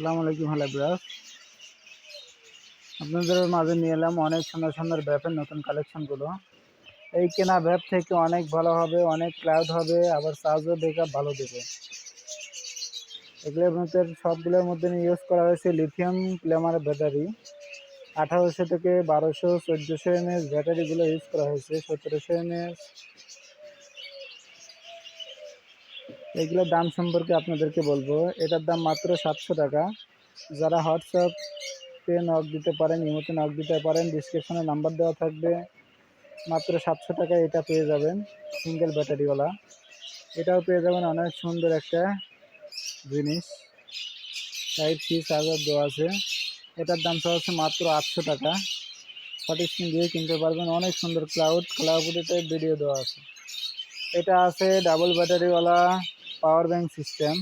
আসসালামু আলাইকুম, hello brass আপনাদের মাঝে নিয়ে এলাম অনেক সুন্দর সুন্দর ভ্যাপের নতুন কালেকশনগুলো। এই কেনা ব্যাপ থেকে অনেক ভালো হবে, অনেক ক্লাউড হবে, আবার চার্জও ব্যাকআপ ভালো দেবে। এগুলোর মধ্যে সবগুলোর মধ্যে ইউজ করা হয়েছে লিথিয়াম প্লেমার ব্যাটারি আঠারোশো থেকে বারোশো, চোদ্দোশো এমএস ব্যাটারিগুলো ইউজ করা হয়েছে, সতেরোশো এমএস এগুলোর দাম সম্পর্কে আপনাদেরকে বলব। এটার দাম মাত্র সাতশো টাকা। যারা হোয়াটসঅ্যাপে নক দিতে পারেন ইমোতে নক দিতে পারেন ডিসক্রিপশনে নাম্বার দেওয়া থাকবে, মাত্র সাতশো টাকায় এটা পেয়ে যাবেন সিঙ্গেল ব্যাটারিওয়ালা এটাও পেয়ে যাবেন অনেক সুন্দর একটা জিনিস। টাইপ সি চার্জার দেওয়া আছে। এটার দাম হচ্ছে মাত্র আটশো টাকা। ফটো স্ক্রিন দিয়ে কিনতে পারবেন। অনেক সুন্দর ক্লাউড ক্লাউডেতে ভিডিও দেওয়া আছে। এটা আছে ডাবল ব্যাটারিওয়ালা পাওয়ার ব্যাংক সিস্টেম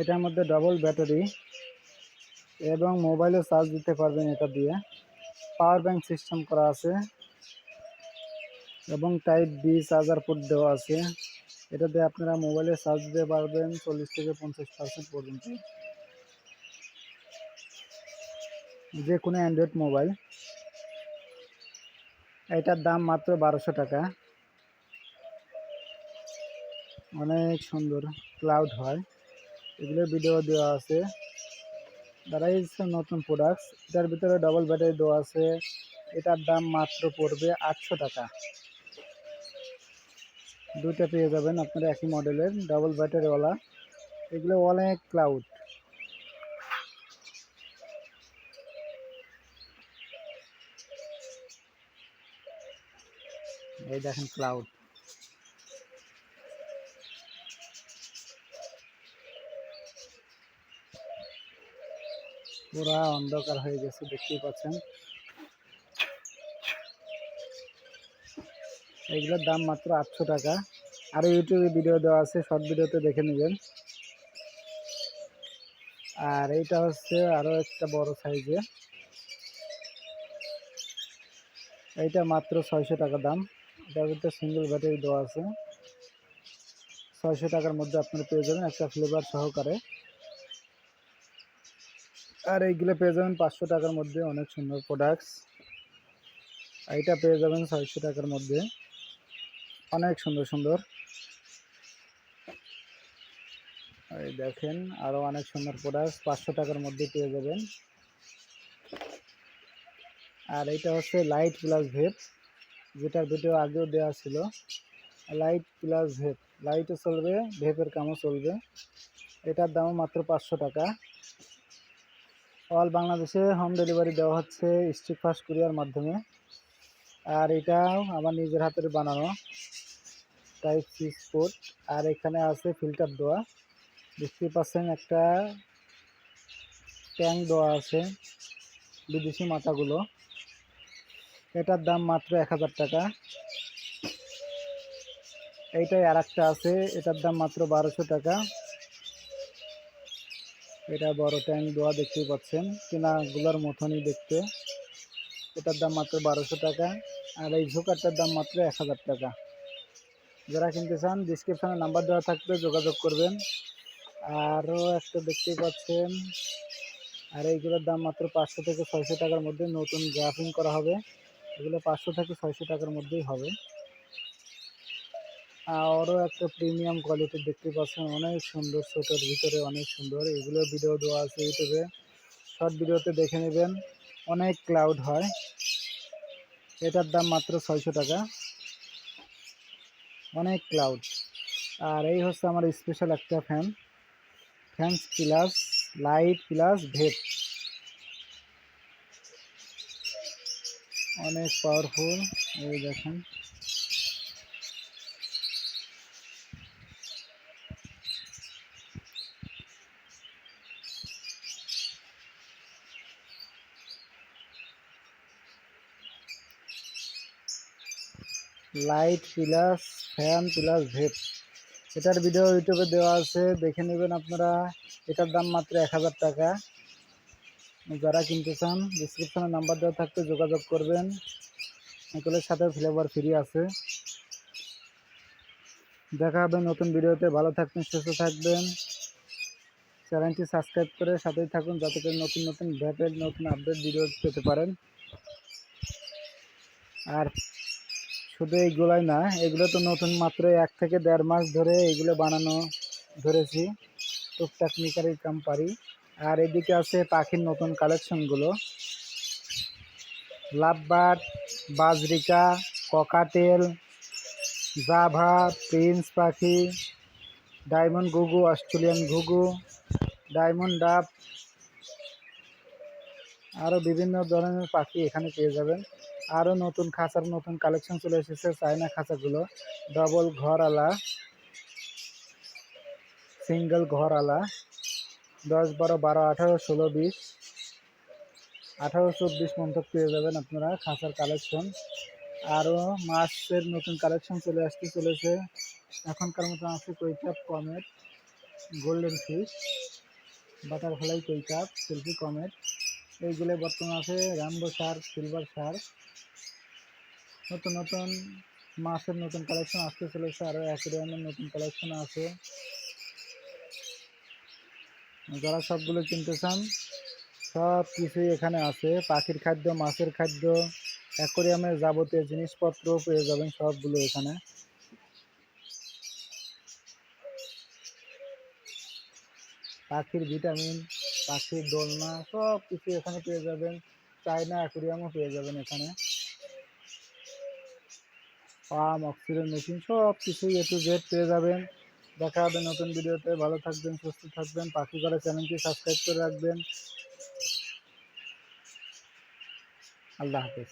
এটার মধ্যে ডাবল ব্যাটারি এবং মোবাইলে চার্জ দিতে পারবেন এটা দিয়ে। পাওয়ার ব্যাংক সিস্টেম করা আছে এবং টাইপ বি চার্জার পোর্ট দেওয়া আছে। এটা দিয়ে আপনারা মোবাইলে চার্জ দিতে পারবেন চল্লিশ থেকে পঞ্চাশ পার্সেন্ট পর্যন্ত। যে কোনো অ্যান্ড্রয়েড মোবাইল এটার দাম মাত্র বারোশো টাকা। অনেক সুন্দর ক্লাউড হয়। এগুলোর ভিডিও দেওয়া আছে। তারাই নতুন প্রোডাক্টস এটার ভিতরে ডবল ব্যাটারি দেওয়া আছে। এটার দাম মাত্র পড়বে আটশো টাকা। দুইটা পেয়ে যাবেন আপনারা একই মডেলের ডাবল ব্যাটারিওয়ালা এগুলো অনেক ক্লাউড এই দেখেন ক্লাউড পুরা অন্ধকার হয়ে গেছে, দেখতেই পাচ্ছেন। এগুলোর দাম মাত্র আটশো টাকা। আরও ইউটিউবে ভিডিও দেওয়া আছে শর্ট ভিডিওতে দেখে নেবেন। আর এইটা হচ্ছে আরও একটা বড় সাইজে এইটা মাত্র ছয়শো টাকা দাম। এটার ভিতরে সিঙ্গেল ব্যাটারি দেওয়া আছে। ছয়শো টাকার মধ্যে আপনারা পেয়ে যাবেন একটা ফ্লেভার সহকারে। আর এইগুলো পেয়ে যাবেন পাঁচশো টাকার মধ্যে, অনেক সুন্দর প্রোডাক্টস এইটা পেয়ে যাবেন ছয়শো টাকার মধ্যে। অনেক সুন্দর সুন্দর। এই দেখেন আরও অনেক সুন্দর প্রোডাক্টস পাঁচশো টাকার মধ্যে পেয়ে যাবেন। আর এইটা হচ্ছে লাইট প্লাস ভেপ যেটার ভিডিও আগেও দেওয়া ছিল। লাইট প্লাস ভেপ লাইটও চলবে ভেপের কামও চলবে। এটার দামও মাত্র পাঁচশো টাকা। অল বাংলাদেশে হোম ডেলিভারি দেওয়া হচ্ছে স্ট্রিট ফাস্ট কুরিয়ার মাধ্যমে। আর এটাও আমার নিজের হাতের বানানো। টাইপ সি স্পোর্ট আর এখানে আছে ফিল্টার দেওয়া দেখতে পাচ্ছেন একটা ট্যাঙ্ক দেওয়া আছে। বিদেশি মাথাগুলো। এটার দাম মাত্র এক হাজার টাকা। এইটাই আর একটা আছে, এটার দাম মাত্র বারোশো টাকা। এটা বড় ট্যাঙ্ক দেওয়া দেখতেই পাচ্ছেন, কেনাগুলোর মতনই দেখতে। এটার দাম মাত্র বারোশো টাকা, আর এই ঝোকারটার দাম মাত্র এক হাজার টাকা। যারা কিনতে চান ডিসক্রিপশানে নাম্বার দেওয়া থাকবে, যোগাযোগ করবেন। আরও একটা দেখতেই পাচ্ছেন, আর এইগুলোর দাম মাত্র পাঁচশো থেকে ছয়শো টাকার মধ্যে নতুন গ্রাফিং করা হবে। এগুলো পাঁচশো থেকে ছয়শো টাকার মধ্যেই হবে। আরও একটা প্রিমিয়াম কোয়ালিটির দেখতে পাচ্ছেন, অনেক সুন্দর ছোটোর ভিতরে অনেক সুন্দর। এগুলো ভিডিও দেওয়া আছে ইউটিউবে। শর্ট ভিডিওতে দেখে নেবেন, অনেক ক্লাউড হয়। এটার দাম মাত্র ছয়শো টাকা। অনেক ক্লাউড আর এই হচ্ছে আমার স্পেশাল একটা fan fans plus light plus vape অনেক পাওয়ারফুল এই দেখেন। Light plus fan plus vape এটার ভিডিও ইউটিউবে দেওয়া আছে। দেখে নেবেন আপনারা। এটার দাম মাত্র এক হাজার টাকা। যারা কিনতে চান ডিসক্রিপশনে নাম্বার দেওয়া থাকতে যোগাযোগ করবেন। এগুলোর সাথে ফ্লেভার ফ্রি আছে। দেখা হবে নতুন ভিডিওতে। ভালো থাকবেন, সুস্থ থাকবেন। চ্যানেলটি সাবস্ক্রাইব করে সাথেই থাকুন, যাতে করে নতুন নতুন ভ্যাপের নতুন আপডেট ভিডিও পেতে পারেন। আর শুধু এইগুলোই না, এগুলো তো নতুন মাত্র এক থেকে দেড় মাস ধরে এগুলো বানানো ধরেছি। টুকটাক মিকারি কাম পারি। আর এদিকে আছে পাখির নতুন কালেকশনগুলো লাভবার্ড বাজরিকা, ককাটেল, জাভা, প্রিন্স পাখি, ডায়মন্ড ঘুঘু, অস্ট্রেলিয়ান ঘুঘু, ডায়মন্ড ডাব আরও বিভিন্ন ধরনের পাখি এখানে পেয়ে যাবেন। আরও নতুন খাঁচার নতুন কালেকশন চলে এসেছে, চায়না খাঁচাগুলো। ডবল ঘর ঘরওয়ালা সিঙ্গেল ঘরওয়ালা দশ, বারো বারো, আঠারো, ষোলো, বিশ। আঠারো, চব্বিশ পর্যন্ত পেয়ে যাবেন আপনারা খাঁচার কালেকশন আরও মাছের নতুন কালেকশন চলে আসতে চলেছে। এখনকার মতো আছে koi carp comet golden fish butterfly koi carp silky comet এইগুলো বর্তমানে আছে র্যাম্বো সার সিলভার সার। নতুন নতুন মাছের নতুন কালেকশন আসতে চলেছে। আরও অ্যাকোরিয়ামের নতুন কালেকশন আছে। যারা সবগুলো কিনতে চান, সব কিছুই এখানে আছে। পাখির খাদ্য, মাছের খাদ্য, অ্যাকোরিয়ামের যাবতীয় জিনিসপত্র পেয়ে যাবেন সবগুলো এখানে। পাখির ভিটামিন, পাখির দোলনা, সব কিছু এখানে পেয়ে যাবেন। চায়না অ্যাকোরিয়ামও পেয়ে যাবেন এখানে। পাম অক্সিজেন মেশিন, সব কিছুই এ টু জেড পেয়ে যাবেন। দেখা হবে নতুন ভিডিওতে। ভালো থাকবেন, সুস্থ থাকবেন। পাখি করা চ্যানেলটি সাবস্ক্রাইব করে রাখবেন। আল্লাহ হাফেজ।